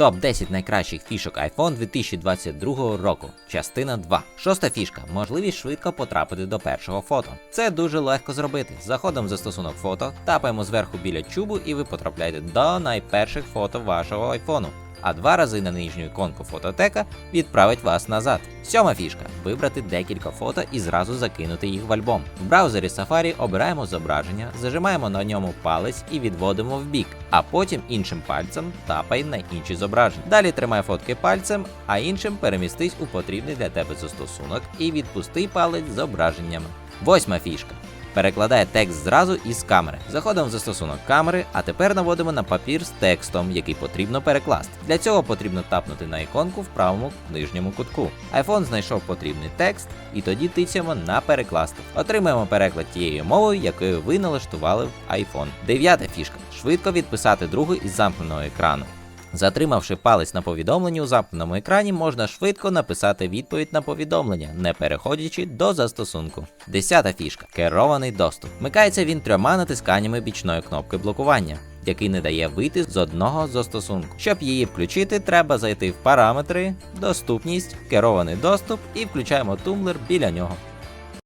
Топ 10 найкращих фішок iPhone 2022 року. Частина 2. Шоста фішка. Можливість швидко потрапити до першого фото. Це дуже легко зробити. Заходимо в застосунок фото, тапаємо зверху біля чубу і ви потрапляєте до найперших фото вашого айфону. А два рази на нижню іконку фототека відправить вас назад. Сьома фішка вибрати декілька фото і зразу закинути їх в альбом. В браузері Safari обираємо зображення, зажимаємо на ньому палець і відводимо в бік, а потім іншим пальцем тапай на інші зображення. Далі тримай фотки пальцем, а іншим перемістись у потрібний для тебе застосунок і відпусти палець зображеннями. Восьма фішка. Перекладає текст зразу із камери. Заходимо в застосунок камери, а тепер наводимо на папір з текстом, який потрібно перекласти. Для цього потрібно тапнути на іконку в правому нижньому кутку. iPhone знайшов потрібний текст, і тоді тицяємо на перекласти. Отримаємо переклад тією мовою, якою ви налаштували в iPhone. Дев'ята фішка: швидко відписати другу із замкненого екрану. Затримавши палець на повідомленні у замкненому екрані, можна швидко написати відповідь на повідомлення, не переходячи до застосунку. Десята фішка керований доступ. Вмикається він трьома натисканнями бічної кнопки блокування. Який не дає вийти з одного застосунку. Щоб її включити, треба зайти в параметри, доступність, керований доступ і включаємо тумблер біля нього.